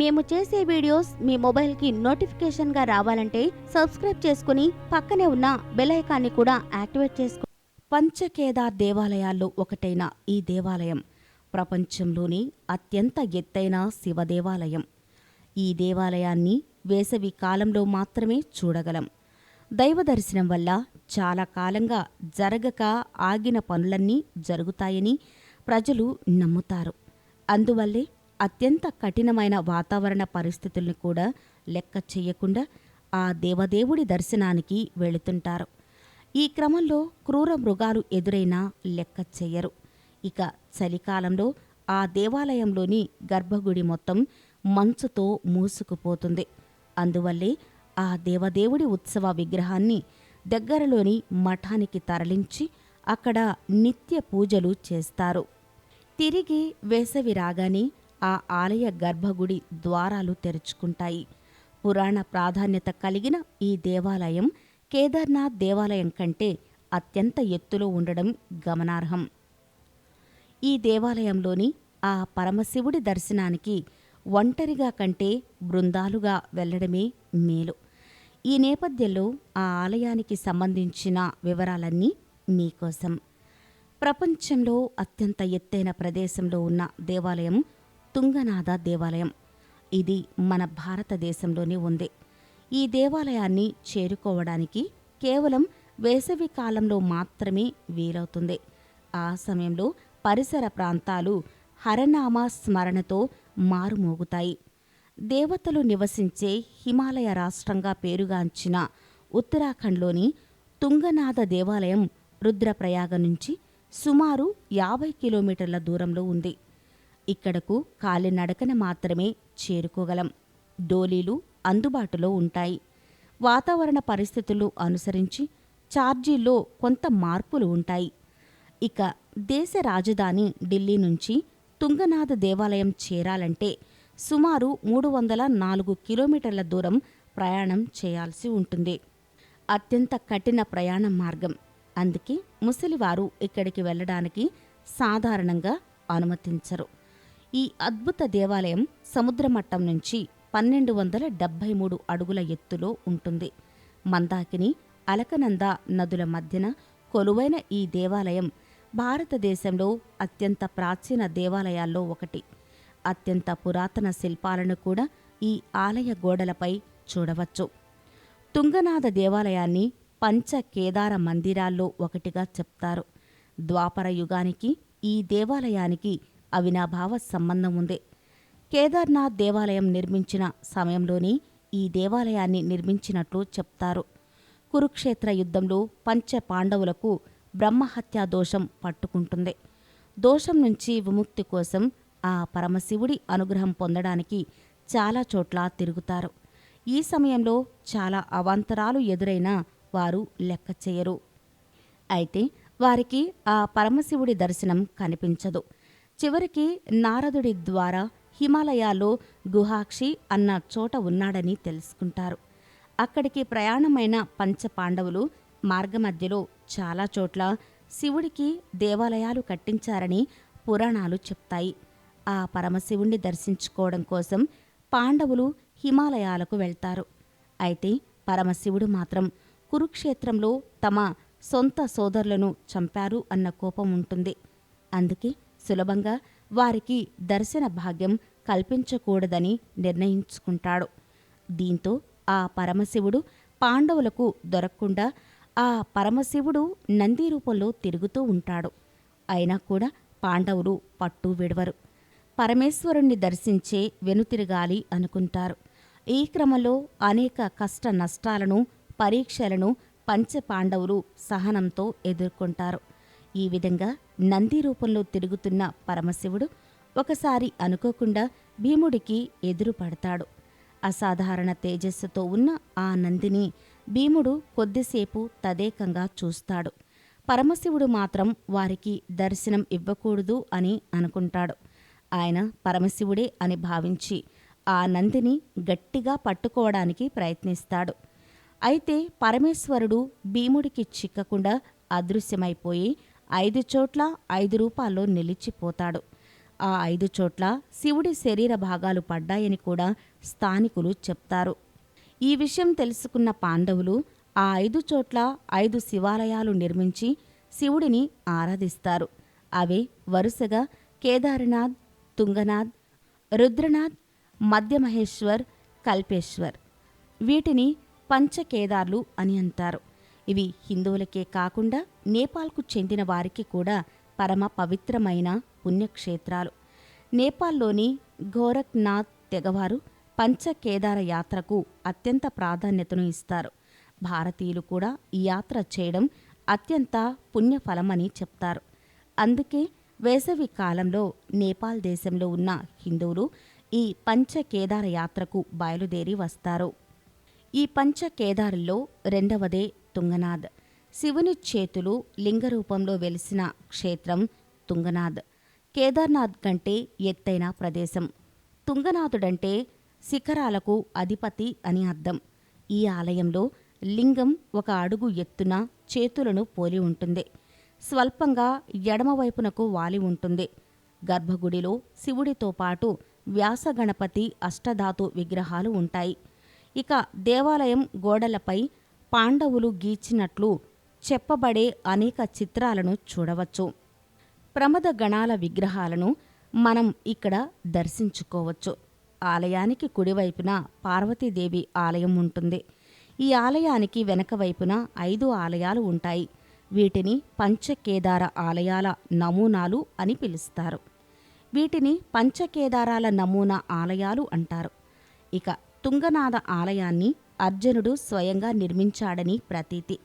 మేము చేసే వీడియోస్ మీ మొబైల్కి నోటిఫికేషన్గా రావాలంటే సబ్స్క్రైబ్ చేసుకుని పక్కనే ఉన్న బెల్ ఐకాన్ని కూడా యాక్టివేట్ చేసుకో పంచకేదార్ దేవాలయాల్లో ఒకటైన ఈ దేవాలయం ప్రపంచంలోని అత్యంత ఎత్తైన శివ దేవాలయం. ఈ దేవాలయాన్ని వేసవి కాలంలో మాత్రమే చూడగలం. దైవ దర్శనం వల్ల చాలా కాలంగా జరగక ఆగిన పనులన్నీ జరుగుతాయని ప్రజలు నమ్ముతారు. అందువల్లే అత్యంత కఠినమైన వాతావరణ పరిస్థితుల్ని కూడా లెక్క చేయకుండా ఆ దేవదేవుడి దర్శనానికి వెళుతుంటారు. ఈ క్రమంలో క్రూర మృగాలు ఎదురైనా లెక్క చెయ్యరు ఇక చలికాలంలో ఆ దేవాలయంలోని గర్భగుడి మొత్తం మంచుతో మూసుకుపోతుంది. అందువల్లే ఆ దేవదేవుడి ఉత్సవ విగ్రహాన్ని దగ్గరలోని మఠానికి తరలించి అక్కడ నిత్య పూజలు చేస్తారు. తిరిగి వేసవి రాగానే ఆ ఆలయ గర్భగుడి ద్వారాలు తెరుచుకుంటాయి. పురాణ ప్రాధాన్యత కలిగిన ఈ దేవాలయం కేదార్నాథ్ దేవాలయం కంటే అత్యంత ఎత్తులో ఉండడం గమనార్హం. ఈ దేవాలయంలోని ఆ పరమశివుడి దర్శనానికి ఒంటరిగా కంటే బృందాలుగా వెళ్ళడమే మేలు. ఈ నేపథ్యంలో ఆ ఆలయానికి సంబంధించిన వివరాలన్నీ మీకోసం ప్రపంచంలో అత్యంత ఎత్తైన ప్రదేశంలో ఉన్న దేవాలయం తుంగనాథ దేవాలయం. ఇది మన భారతదేశంలోనే ఉంది. ఈ దేవాలయాన్ని చేరుకోవడానికి కేవలం వేసవి కాలంలో మాత్రమే వీలవుతుంది. ఆ సమయంలో పరిసర ప్రాంతాలు హరనామ స్మరణతో మారుమోగుతాయి. దేవతలు నివసించే హిమాలయ రాష్ట్రంగా పేరుగాంచిన ఉత్తరాఖండ్లోని తుంగనాథ దేవాలయం రుద్రప్రయాగ నుంచి సుమారు యాభై కిలోమీటర్ల దూరంలో ఉంది. ఇక్కడకు కాలినడకన మాత్రమే చేరుకోగలం. డోలీలు అందుబాటులో ఉంటాయి. వాతావరణ పరిస్థితులు అనుసరించి ఛార్జీల్లో కొంత మార్పులు ఉంటాయి. ఇక దేశ రాజధాని ఢిల్లీ నుంచి తుంగనాథ దేవాలయం చేరాలంటే సుమారు మూడు వందల నాలుగు కిలోమీటర్ల దూరం ప్రయాణం చేయాల్సి ఉంటుంది. అత్యంత కఠిన ప్రయాణ మార్గం. అందుకే ముసలివారు ఇక్కడికి వెళ్ళడానికి సాధారణంగా అనుమతించరు. ఈ అద్భుత దేవాలయం సముద్ర మట్టం నుంచి పన్నెండు వందల డెబ్భై మూడు అడుగుల ఎత్తులో ఉంటుంది. మందాకిని అలకనంద నదుల మధ్యన కొలువైన ఈ దేవాలయం భారతదేశంలో అత్యంత ప్రాచీన దేవాలయాల్లో ఒకటి. అత్యంత పురాతన శిల్పాలను కూడా ఈ ఆలయ గోడలపై చూడవచ్చు. తుంగనాథ దేవాలయాన్ని పంచ కేదార మందిరాల్లో ఒకటిగా చెప్తారు. ద్వాపర యుగానికి ఈ దేవాలయానికి అవినాభావ సంబంధం ఉంది. కేదార్నాథ్ దేవాలయం నిర్మించిన సమయంలోనే ఈ దేవాలయాన్ని నిర్మించినట్లు చెప్తారు. కురుక్షేత్ర యుద్ధంలో పంచ పాండవులకు బ్రహ్మహత్యా దోషం పట్టుకుంటుంది. దోషం నుంచి విముక్తి కోసం ఆ పరమశివుడి అనుగ్రహం పొందడానికి చాలా చోట్ల తిరుగుతారు. ఈ సమయంలో చాలా అవాంతరాలు ఎదురైనా వారు లెక్క చేయరు. అయితే వారికి ఆ పరమశివుడి దర్శనం కనిపించదు. చివరికి నారదుడి ద్వారా హిమాలయాల్లో గుహాక్షి అన్న చోట ఉన్నాడని తెలుసుకుంటారు. అక్కడికి ప్రయాణమైన పంచ పాండవులు మార్గమధ్యలో చాలా చోట్ల శివుడికి దేవాలయాలు కట్టించారని పురాణాలు చెప్తాయి. ఆ పరమశివుణ్ణి దర్శించుకోవడం కోసం పాండవులు హిమాలయాలకు వెళ్తారు. అయితే పరమశివుడు మాత్రం కురుక్షేత్రంలో తమ సొంత సోదరులను చంపారు అన్న కోపం ఉంటుంది. అందుకే సులభంగా వారికి దర్శన భాగ్యం కల్పించకూడదని నిర్ణయించుకుంటాడు. దీంతో ఆ పరమశివుడు పాండవులకు దొరకకుండా ఆ పరమశివుడు నంది రూపంలో తిరుగుతూ ఉంటాడు. అయినా కూడా పాండవులు పట్టు విడవరు. పరమేశ్వరుణ్ణి దర్శించే వెనుతిరగాలి అనుకుంటారు. ఈ క్రమంలో అనేక కష్ట నష్టాలను పరీక్షలను పంచపాండవులు సహనంతో ఎదుర్కొంటారు. ఈ విధంగా నంది రూపంలో తిరుగుతున్న పరమశివుడు ఒకసారి అనుకోకుండా భీముడికి ఎదురుపడతాడు. అసాధారణ తేజస్సుతో ఉన్న ఆ నందిని భీముడు కొద్దిసేపు తదేకంగా చూస్తాడు. పరమశివుడు మాత్రం వారికి దర్శనం ఇవ్వకూడదు అని అనుకుంటాడు. ఆయన పరమశివుడే అని భావించి ఆ నందిని గట్టిగా పట్టుకోవడానికి ప్రయత్నిస్తాడు. అయితే పరమేశ్వరుడు భీముడికి చిక్కకుండా అదృశ్యమైపోయి ఐదు చోట్ల ఐదు రూపాల్లో నిలిచిపోతాడు. ఆ ఐదు చోట్ల శివుడి శరీర భాగాలు పడ్డాయని కూడా స్థానికులు చెప్తారు. ఈ విషయం తెలుసుకున్న పాండవులు ఆ ఐదు చోట్ల ఐదు శివాలయాలు నిర్మించి శివుడిని ఆరాధిస్తారు. అవే వరుసగా కేదారనాథ్ తుంగనాథ్ రుద్రనాథ్ మధ్యమహేశ్వర్ కల్పేశ్వర్. వీటిని పంచకేదార్లు అని అంటారు. ఇవి హిందువులకే కాకుండా నేపాల్కు చెందిన వారికి కూడా పరమ పవిత్రమైన పుణ్యక్షేత్రాలు. నేపాల్లోని గోరఖ్నాథ్ తెగవారు పంచకేదార యాత్రకు అత్యంత ప్రాధాన్యతను ఇస్తారు. భారతీయులు కూడా ఈ యాత్ర చేయడం అత్యంత పుణ్యఫలమని చెప్తారు. అందుకే వేసవి కాలంలో నేపాల్ దేశంలో ఉన్న హిందువులు ఈ పంచకేదార యాత్రకు బయలుదేరి వస్తారు. ఈ పంచకేదారుల్లో రెండవదే తుంగనాథ్ శివుని చేతులు లింగరూపంలో వెలిసిన క్షేత్రం తుంగనాథ్ కేదార్నాథ్ కంటే ఎత్తైన ప్రదేశం. తుంగనాథుడంటే శిఖరాలకు అధిపతి అని అర్థం. ఈ ఆలయంలో లింగం ఒక అడుగు ఎత్తున చేతులను పోలి ఉంటుంది. స్వల్పంగా ఎడమవైపునకు వాలి ఉంటుంది. గర్భగుడిలో శివుడితో పాటు వ్యాసగణపతి అష్టధాతు విగ్రహాలు ఉంటాయి. ఇక దేవాలయం గోడలపై పాండవులు గీచినట్లు చెప్పబడే అనేక చిత్రాలను చూడవచ్చు. ప్రమద గణాల విగ్రహాలను మనం ఇక్కడ దర్శించుకోవచ్చు. ఆలయానికి కుడివైపున పార్వతీదేవి ఆలయం ఉంటుంది. ఈ ఆలయానికి వెనక వైపున ఐదు ఆలయాలు ఉంటాయి. వీటిని పంచకేదార ఆలయాల నమూనాలు అని పిలుస్తారు. వీటిని పంచకేదారాల నమూనా ఆలయాలు అంటారు. ఇక తుంగనాథ ఆలయాన్ని అర్జునుడు స్వయంగా నిర్మించాడని ప్రతీతి.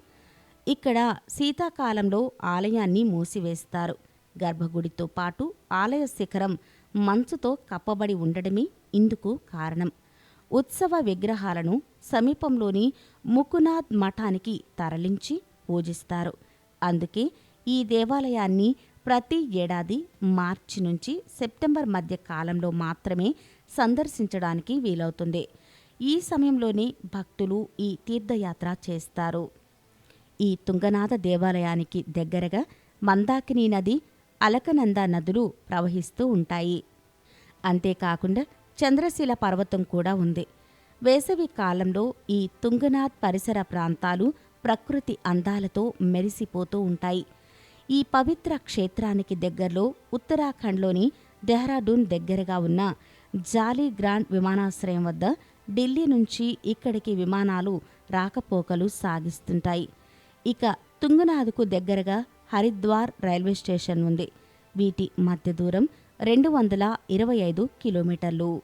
ఇక్కడ శీతాకాలంలో ఆలయాన్ని మూసివేస్తారు. గర్భగుడితో పాటు ఆలయ శిఖరం మంచుతో కప్పబడి ఉండడమే ఇందుకు కారణం. ఉత్సవ విగ్రహాలను సమీపంలోని ముకునాథ్ మఠానికి తరలించి పూజిస్తారు. అందుకే ఈ దేవాలయాన్ని ప్రతి ఏడాది మార్చి నుంచి సెప్టెంబర్ మధ్య కాలంలో మాత్రమే సందర్శించడానికి వీలవుతుంది. ఈ సమయంలోనే భక్తులు ఈ తీర్థయాత్ర చేస్తారు. ఈ తుంగనాథ దేవాలయానికి దగ్గరగా మందాకిని నది అలకనంద నదులు ప్రవహిస్తూ ఉంటాయి. అంతేకాకుండా చంద్రశిల పర్వతం కూడా ఉంది. వేసవి కాలంలో ఈ తుంగనాథ్ పరిసర ప్రాంతాలు ప్రకృతి అందాలతో మెరిసిపోతూ ఉంటాయి. ఈ పవిత్ర క్షేత్రానికి దగ్గరలో ఉత్తరాఖండ్లోని దెహ్రాడూన్ దగ్గరగా ఉన్న జాలీ గ్రాండ్ విమానాశ్రయం వద్ద ఢిల్లీ నుంచి ఇక్కడికి విమానాలు రాకపోకలు సాగిస్తుంటాయి. ఇక తుంగనాథ్కు దగ్గరగా హరిద్వార్ రైల్వే స్టేషన్ ఉంది. వీటి మధ్య దూరం రెండు వందల ఇరవై ఐదు కిలోమీటర్లు.